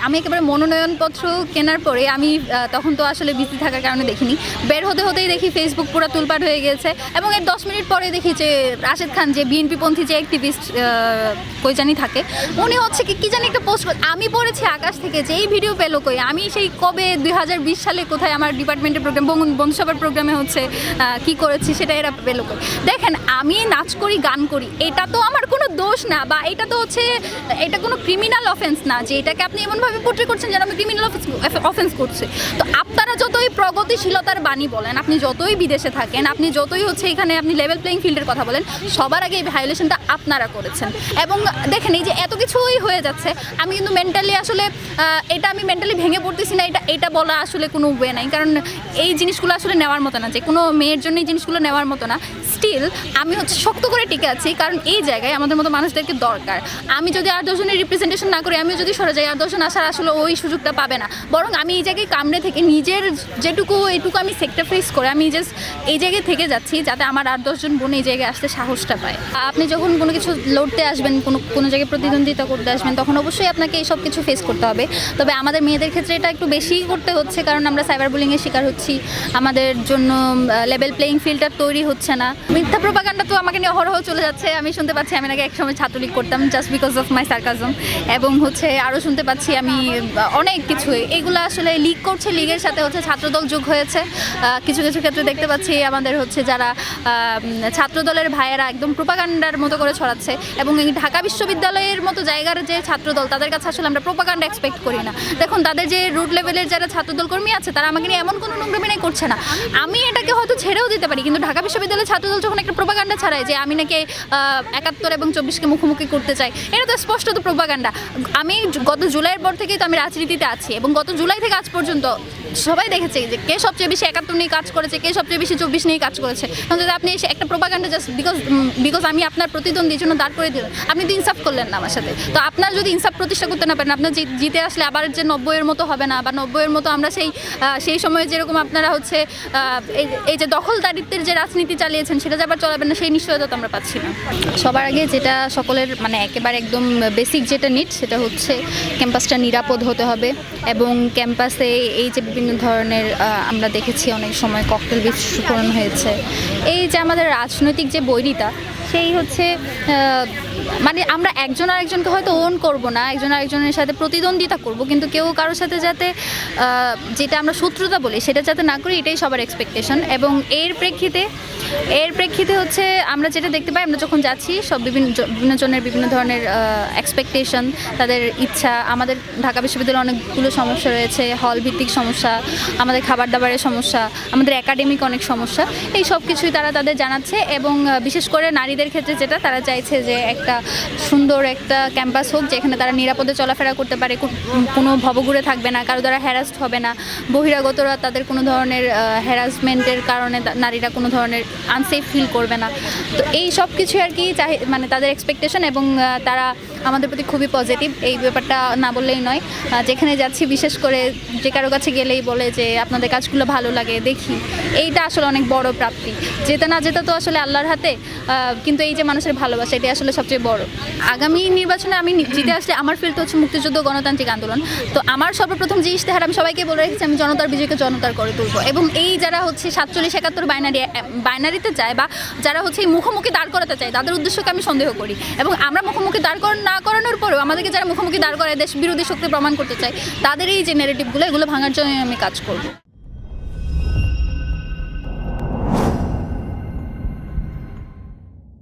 আমি একেবারে মনোনয়নপত্র কেনার পরে আমি তখন তো আসলে বিজি থাকার কারণে দেখিনি। বের হতে হতেই দেখি ফেসবুক পুরো তুলপাট হয়ে গেছে এবং এর দশ মিনিট পরে দেখি যে রাশেদ খান, যে বিএনপি পন্থী যে অ্যাক্টিভিস্ট কই জানি থাকে উনি হচ্ছে কি, কী জানি একটা পোস্ট আমি পড়েছি আকাশ থেকে যে এই ভিডিও পেল কই? আমি সেই কবে দুই হাজার বিশ সালে কোথায় আমার ডিপার্টমেন্টের প্রোগ্রাম বন্ধুসভার প্রোগ্রামে হচ্ছে কি করেছি সেটা এরা পেল কই? দেখেন, আমি নাচ করি, গান করি, এটা তো আমার কোনো দোষ না বা এটা তো হচ্ছে, এটা কোনো ক্রিমিনাল অফেন্স না যে এটাকে আপনি এমনভাবে পোট্রে করছেন যেন আমি ক্রিমিনাল অফেন্স করছি। তো আপনারা যতই প্রগতিশীলতার বাণী বলেন, আপনি যতই বিদেশে থাকেন, আপনি যতই হচ্ছে এখানে আপনি লেভেল প্লেইং ফিল্ডের কথা বলেন, সবার আগে এই ভায়োলেশনটা আপনারা করেছেন। এবং দেখেন এই যে এত কিছুই হয়ে যাচ্ছে, আমি কিন্তু মেন্টালি আসলে এটা আমি মেন্টালি ভেঙে পড়তেছি না, এটা এটা বলা আসলে কোনো ওয়ে নাই। কারণ এই জিনিসগুলো আসলে নেওয়ার মতো না, যে কোনো মেয়ের জন্য এই জিনিসগুলো নেওয়ার মতো না। স্টিল আমি হচ্ছে শক্ত করে টিকে আছি, কারণ এই জায়গায় আমাদের মতো মানুষদেরকে দরকার। আমি যদি আর দশজনের রিপ্রেজেন্টেশন না করি, আমিও যদি সরে যাই আর দশজন আসার আসলে ওই সুযোগটা পাবে না। বরং আমি এই জায়গায় কামড়ে থেকে নিজের যেটুকু এইটুকু আমি সেক্রিফাইস করে আমি জাস্ট এই জায়গায় থেকে যাচ্ছি যাতে আমার আট দশজন বোন এই জায়গায় আসতে সাহসটা পায়। আপনি যখন কোনো কিছু লড়তে আসবেন, কোনো কোনো জায়গায় প্রতিদ্বন্দ্বিতা করতে আসবেন, তখন অবশ্যই আপনাকে এই সব কিছু ফেস করতে হবে। তবে আমাদের মেয়েদের ক্ষেত্রে এটা একটু বেশিই করতে হচ্ছে, কারণ আমরা সাইবার বুলিংয়ের শিকার হচ্ছি। আমাদের জন্য লেভেল প্লেইং ফিল্ডটা তৈরি হচ্ছে না। মিথ্যা প্রপাগান্ডা তো আমাকে নিয়ে অহরহ চলে যাচ্ছে। আমি শুনতে পাচ্ছি আমি নাকি একসময় ছাত্রলীগ করতাম just because of my sarcasm এবং হচ্ছে আরও শুনতে পাচ্ছি আমি অনেক কিছু। এগুলো আসলে লিগ করছে লিগের সাথে হচ্ছে ছাত্রদল যোগ হয়েছে। কিছু কিছু ক্ষেত্রে দেখতে পাচ্ছি আমাদের হচ্ছে যারা ছাত্রদলের ভাইয়েরা একদম প্রোপাগান্ডার মতো করে ছড়াচ্ছে এবং এই ঢাকা বিশ্ববিদ্যালয়ের মতো জায়গার যে ছাত্রদল, তাদের কাছে আসলে আমরা প্রোপাগান্ডা এক্সপেক্ট করি না। দেখুন, তাদের যে রুট লেভেলের যারা ছাত্রদল কর্মী আছে, তারা আমাকে নিয়ে এমন কোনো নোংরামি নাই করছে না। আমি এটাকে হয়তো ছেড়েও দিতে পারি, কিন্তু ঢাকা বিশ্ববিদ্যালয়ের ছাত্রদল যখন একটা প্রোপাগান্ডা ছাড়ায় যে আমি নাকি একাত্তর এবং চব্বিশকে মুখোমুখি করতে চাই, এটা তো স্পষ্টত প্রোপাগান্ডা আমি গত জুলাইয়ের পর থেকেই তো আমি রাজনীতিতে আছি এবং গত জুলাই থেকে আজ পর্যন্ত সবাই দেখেছে যে কে সবচেয়ে বেশি একাত্তর নিয়ে কাজ করেছে, কে সবচেয়ে বেশি চব্বিশ নিয়ে কাজ করেছে। যদি আপনি এসে একটা প্রোপাগান্ডা জাস্ট বিকজ বিকজ আমি আপনার প্রতিদ্বন্দ্বীর জন্য দাঁড় করে দিলেন আপনি তো ইনসাফ করলেন না আমার সাথে। তো আপনার যদি ইনসাফ প্রতিষ্ঠা করতে না পারেন, আপনার জিতে আসলে আবার যে নব্বইয়ের মতো হবে না, বা নব্বইয়ের মতো আমরা সেই সেই সময়ে যেরকম আপনারা হচ্ছে এই- যে দখলদারিত্বের যে রাজনীতি চালিয়েছেন, সেটা যে আবার চলাবে না, সেই নিশ্চয়তা তো আমরা পাচ্ছি না। সবার আগে যেটা সকলের মানে একেবারে একদম বেসিক যেটা নিট সেটা হচ্ছে ক্যাম্পাসটা নিরাপদ হতে হবে এবং ক্যাম্পাসে এই যে বিভিন্ন ধরনের আমরা দেখেছি অনেক সময় ককটেল বিস্ফোরণ হয়েছে। এই যে আমাদের রাজনৈতিক যে বৈরিতা, সেই হচ্ছে মানে আমরা একজন আরেকজনকে হয়তো ওন করব না, একজন আরেকজনের সাথে প্রতিদ্বন্দ্বিতা করব, কিন্তু কেউ কারোর সাথে যাতে যেটা আমরা শত্রুতা বলি, সেটা যাতে না করি, এটাই সবার এক্সপেকটেশন এবং এর প্রেক্ষিতে এর প্রেক্ষিতে হচ্ছে আমরা যেটা দেখতে পাই, আমরা যখন যাচ্ছি, সব বিভিন্ন বিভিন্ন জনের বিভিন্ন ধরনের এক্সপেকটেশন তাদের ইচ্ছা। আমাদের ঢাকা বিশ্ববিদ্যালয়ে অনেকগুলো সমস্যা রয়েছে হল ভিত্তিক সমস্যা, আমাদের খাবার দাবারের সমস্যা, আমাদের একাডেমিক অনেক সমস্যা। এই সব কিছুই তারা তাদের জানাচ্ছে এবং বিশেষ করে নারীদের ক্ষেত্রে যেটা, তারা চাইছে যে একটা সুন্দর একটা ক্যাম্পাস হোক, যেখানে তারা নিরাপদে চলাফেরা করতে পারে কোনো ভবঘুরে থাকবে না, কারও দ্বারা হ্যারাসড হবে না। বহিরাগতরা তাদের কোনো ধরনের হ্যারাসমেন্টের কারণে নারীরা কোনো ধরনের আনসেফ ফিল করবে না। তো এই সব কিছু আর কি চাহি মানে তাদের এক্সপেকটেশন এবং তারা আমাদের প্রতি খুবই পজিটিভ এই ব্যাপারটা না বললেই নয়। যেখানে যাচ্ছি, বিশেষ করে যে কারও কাছে গেলেই বলে যে, আপনাদের কাজগুলো ভালো লাগে, দেখি। এইটা আসলে অনেক বড় প্রাপ্তি। যেতে না যেতে তো আসলে আল্লাহর হাতে কিন্তু এই যে মানুষের ভালোবাসা, এটাই আসলে সবচেয়ে বড়। আগামী নির্বাচনে আমি জিতে আসলে আমার ফিল্ড হচ্ছে মুক্তিযুদ্ধ, গণতান্ত্রিক আন্দোলন। তো আমার সর্বপ্রথম যে ইশতেহার আমি সবাইকে বলে রেখেছি, আমি জনতার বিজয়কে জনতার করে তুলবো। এবং এই যারা হচ্ছে সাতচল্লিশ একাত্তর বাইনারি বাইনারি বাইনারিতে যায় বা যারা হচ্ছে এই মুখোমুখি দাঁড় করাতে চায়, তাদের উদ্দেশ্যকে আমি সন্দেহ করি। এবং আমরা মুখোমুখি দাঁড় না করানোর পরেও আমাদেরকে যারা মুখোমুখি দাঁড় করায়, দেশ বিরোধী শক্তি প্রমাণ করতে চায়, তাদের এই যে নেগেটিভগুলো এগুলো ভাঙার জন্য আমি কাজ করব।